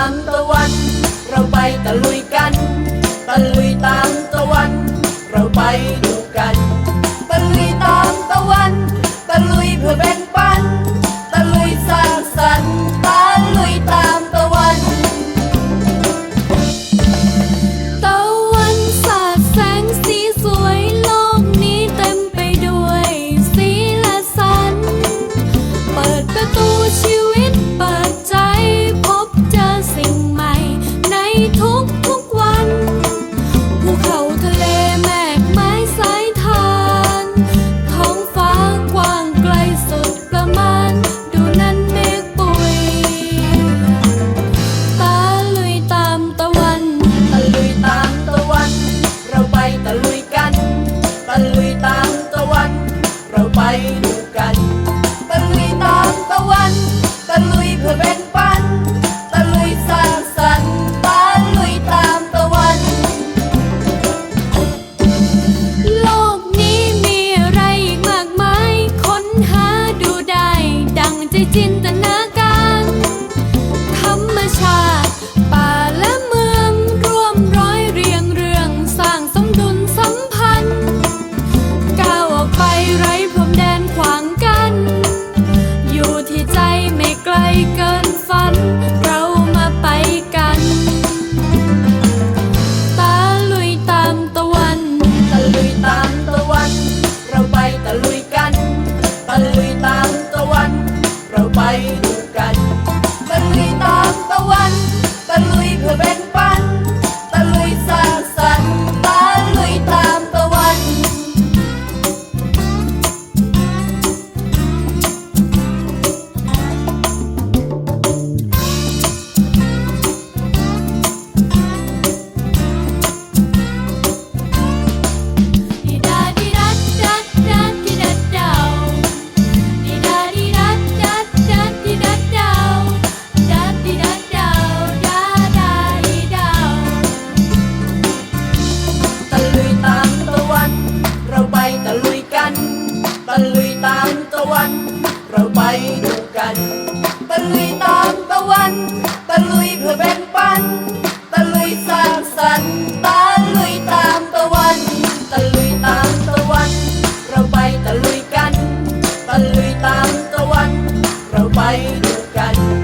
ามตะวัน เราไปตะลุยกัน ดูกันตะลุยตามตะวันตะลุยเพื่อแบ่งปันตะลุยสันสันตะลุยตามตะวัน โลกนี้มีอะไรมากมายค้นหาดูได้ ดังใจจินตนา ไปดูกัน